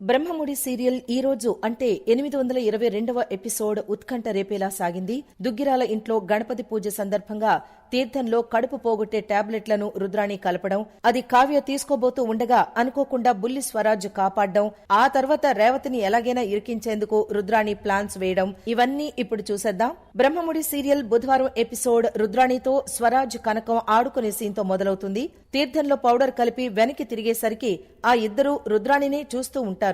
Brahmamudi serial ఈ రోజు అంటే ఎనిమిది వందల ఇరవై రెండవ ఎపిసోడ్ ఉత్కంఠ రేపేలా సాగింది. దుగ్గిరాల ఇంట్లో గణపతి పూజ సందర్భంగా తీర్థంలో కడుపు పోగొట్టే టాబ్లెట్లను రుద్రాణి కలపడం అది కావ్య తీసుకోబోతూ ఉండగా అనుకోకుండా బుల్లి స్వరాజ్ కాపాడడం ఆ తర్వాత రేవతిని ఎలాగైనా ఇరికించేందుకు రుద్రాణి ప్లాన్స్ వేయడం ఇవన్నీ ఇప్పుడు చూసేద్దాం. బ్రహ్మముడి సీరియల్ బుధవారం ఎపిసోడ్ రుద్రాణితో స్వరాజ్ కనకం ఆడుకునే సీన్తో మొదలవుతుంది. తీర్థంలో పౌడర్ కలిపి వెనక్కి తిరిగేసరికి ఆ ఇద్దరూ రుద్రాణినే చూస్తూ ఉంటారు.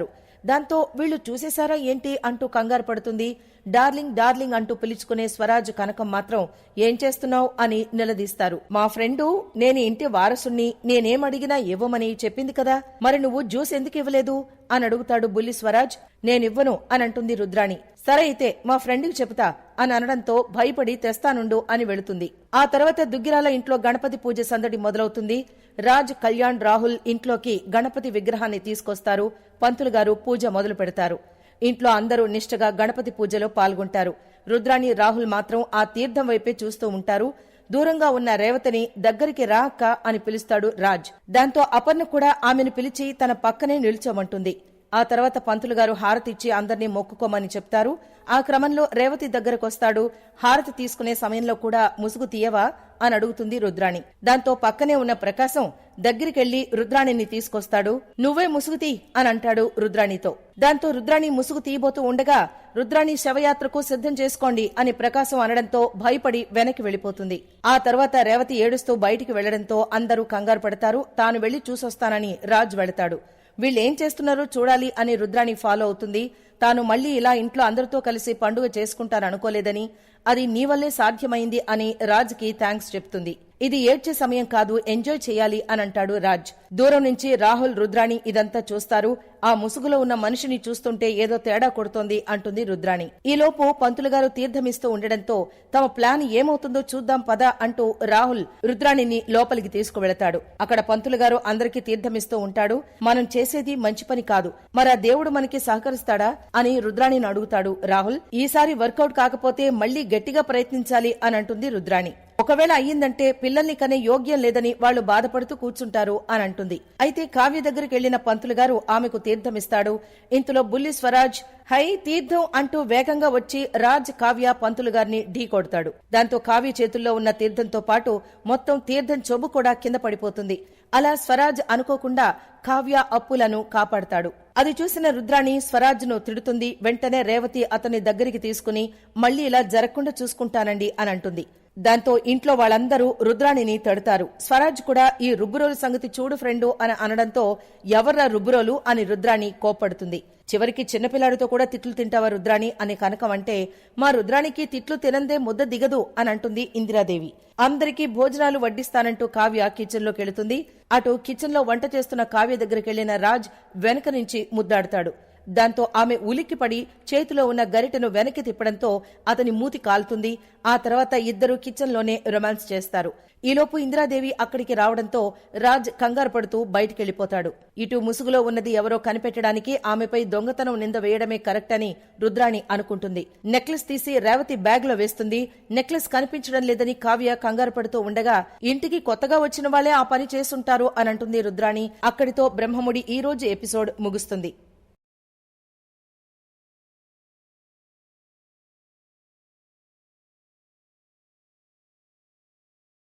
దాంతో వీళ్ళు చూసేశారా ఏంటి అంటూ కంగారు పడుతుంది. డార్లింగ్ డార్లింగ్ అంటూ పిలుచుకునే స్వరాజ్ కనకం మాత్రం ఏం చేస్తున్నావు అని నిలదీస్తారు. మా ఫ్రెండు నేను ఇంటి వారసుణ్ణి నేనేమడిగినా ఇవ్వమని చెప్పింది కదా మరి నువ్వు జ్యూస్ ఎందుకు ఇవ్వలేదు? అని అడుగుతాడు బుల్లి స్వరాజ్. నేనివ్వను అని అంటుంది రుద్రాణి. సరే అయితే మా ఫ్రెండ్కి చెబుతా అని అనడంతో భయపడి తెస్తానుండు అని వెళుతుంది. ఆ తర్వాత దుగ్గిరాల ఇంట్లో గణపతి పూజ సందడి మొదలవుతుంది. రాజ్ కళ్యాణ్ రాహుల్ ఇంట్లోకి గణపతి విగ్రహాన్ని తీసుకొస్తారు. పంతులు గారు పూజ మొదలు పెడతారు. ఇంట్లో అందరూ నిష్ఠగా గణపతి పూజలో పాల్గొంటారు. రుద్రాణి రాహుల్ మాత్రం ఆ తీర్థం వైపే చూస్తూ ఉంటారు. దూరంగా ఉన్న రేవతిని దగ్గరికి రా అక్క అని పిలుస్తాడు రాజ్. దాంతో అపర్ణ కూడా ఆమెను పిలిచి తన పక్కనే నిల్చోమంటుంది. ఆ తర్వాత పంతులు గారు హారతిచ్చి అందర్నీ మొక్కుకోమని చెప్తారు. ఆ క్రమంలో రేవతి దగ్గరకొస్తాడు. హారతి తీసుకునే సమయంలో కూడా ముసుగు తీయవా అని అడుగుతుంది రుద్రాణి. దాంతో పక్కనే ఉన్న ప్రకాశం దగ్గరికెళ్ళి రుద్రాణిని తీసుకొస్తాడు. నువ్వే ముసుగు తీ అని అంటాడు రుద్రాణితో. దాంతో రుద్రాణి ముసుగు తీయబోతూ ఉండగా రుద్రాణి శవయాత్రకు సిద్ధం చేసుకోండి అని ప్రకాశం అనడంతో భయపడి వెనక్కి వెళ్ళిపోతుంది ఆ తర్వాత రేవతి ఏడుస్తూ బయటికి వెళ్ళడంతో అందరూ కంగారు పడతారు. తాను వెళ్ళి చూసొస్తానని రాజ్ వెళతాడు. వీళ్ళు ఏం చేస్తున్నారో చూడాలి అని రుద్రాణి ఫాలో అవుతుంది. తాను మళ్ళీ ఇలా ఇంట్లో అందరితో కలిసి పండుగ చేసుకుంటాననుకోలేదని అది నీ వల్లే సాధ్యమైంది అని రాజ్కి థ్యాంక్స్ చెప్తుంది. ఇది ఏడ్చే సమయం కాదు ఎంజాయ్ చేయాలి అని అంటాడు రాజ్. దూరం నుంచి రాహుల్ రుద్రాణి ఇదంతా చూస్తారు. ఆ ముసుగులో ఉన్న మనిషిని చూస్తుంటే ఏదో తేడా కొడుతోంది అంటుంది రుద్రాణి. ఈలోపు పంతులు గారు తీర్థమిస్తూ ఉండడంతో తమ ప్లాన్ ఏమవుతుందో చూద్దాం పద అంటూ రాహుల్ రుద్రాణిని లోపలికి తీసుకువెళతాడు. అక్కడ పంతులు గారు అందరికీ తీర్థమిస్తూ ఉంటాడు. మనం చేసేది మంచి పని కాదు. మరి ఆ దేవుడు మనకి సహకరిస్తాడా? అని రుద్రాణిని అడుగుతాడు రాహుల్ ఈసారి వర్కౌట్ కాకపోతే మళ్ళీ గట్టిగా ప్రయత్నించాలి అని అంటుంది రుద్రాణి. ఒకవేళ అయ్యిందంటే పిల్లల్ని కనే యోగ్యం లేదని వాళ్ళు బాధపడుతూ కూర్చుంటారు అని అంటుంది. అయితే కావ్య దగ్గరికి వెళ్ళిన పంతులు గారు ఆమెకు తీర్థమిస్తాడు. ఇంతలో బుల్లి స్వరాజ్ హై తీర్థం అంటూ వేగంగా వచ్చి రాజ్ కావ్య పంతులు గారిని ఢీ కొడతాడు. దాంతో కావ్య చేతుల్లో ఉన్న తీర్థంతో పాటు మొత్తం తీర్థం చెబు కూడా కింద పడిపోతుంది. అలా స్వరాజ్ అనుకోకుండా కావ్య అప్పులను కాపాడతాడు. అది చూసిన రుద్రాణి స్వరాజ్ను తిడుతుంది. వెంటనే రేవతి అతని దగ్గరికి తీసుకుని మళ్ళీ ఇలా జరగకుండా చూసుకుంటానండి అని అంటుంది. దాంతో ఇంట్లో వాళ్ళందరూ రుద్రాణిని తడతారు. స్వరాజ్ కూడా ఈ రుబ్బురోలు సంగతి చూడు ఫ్రెండు అని అనడంతో ఎవర్రా రుబ్బురోలు అని రుద్రాణి కోప్పడుతుంది. చివరికి చిన్నపిల్లాడితో కూడా తిట్లు తింటావా రుద్రాణి అని కనకం అంటే మా రుద్రాణికి తిట్లు తినందే ముద్ద దిగదు అని అంటుంది ఇందిరాదేవి. అందరికీ భోజనాలు వడ్డిస్తానంటూ కావ్య కిచెన్లోకి వెళుతుంది. అటు కిచెన్లో వంట చేస్తున్న కావ్య దగ్గరికి వెళ్ళిన రాజ్ వెనక నుంచి ముద్దాడతాడు. దాంతో ఆమె ఉలిక్కిపడి చేతిలో ఉన్న గరిటెను వెనక్కి తిప్పడంతో అతని మూతి కాలుతుంది. ఆ తర్వాత ఇద్దరు కిచెన్లోనే రొమాన్స్ చేస్తారు. ఈలోపు ఇందిరాదేవి అక్కడికి రావడంతో రాజ్ కంగారు పడుతూ బయటికెళ్ళిపోతాడు ఇటు ముసుగులో ఉన్నది ఎవరో కనిపెట్టడానికి ఆమెపై దొంగతనం నింద వేయడమే కరెక్ట్ అని రుద్రాణి అనుకుంటుంది. నెక్లెస్ తీసి రేవతి బ్యాగ్లో వేస్తుంది. నెక్లెస్ కనిపించడం లేదని కావ్య కంగారు పడుతూ ఉండగా ఇంటికి కొత్తగా వచ్చిన వాళ్ళే ఆ పని చేసుంటారు అని అంటుంది రుద్రాణి. అక్కడితో బ్రహ్మముడి ఈ రోజు ఎపిసోడ్ ముగుస్తుంది.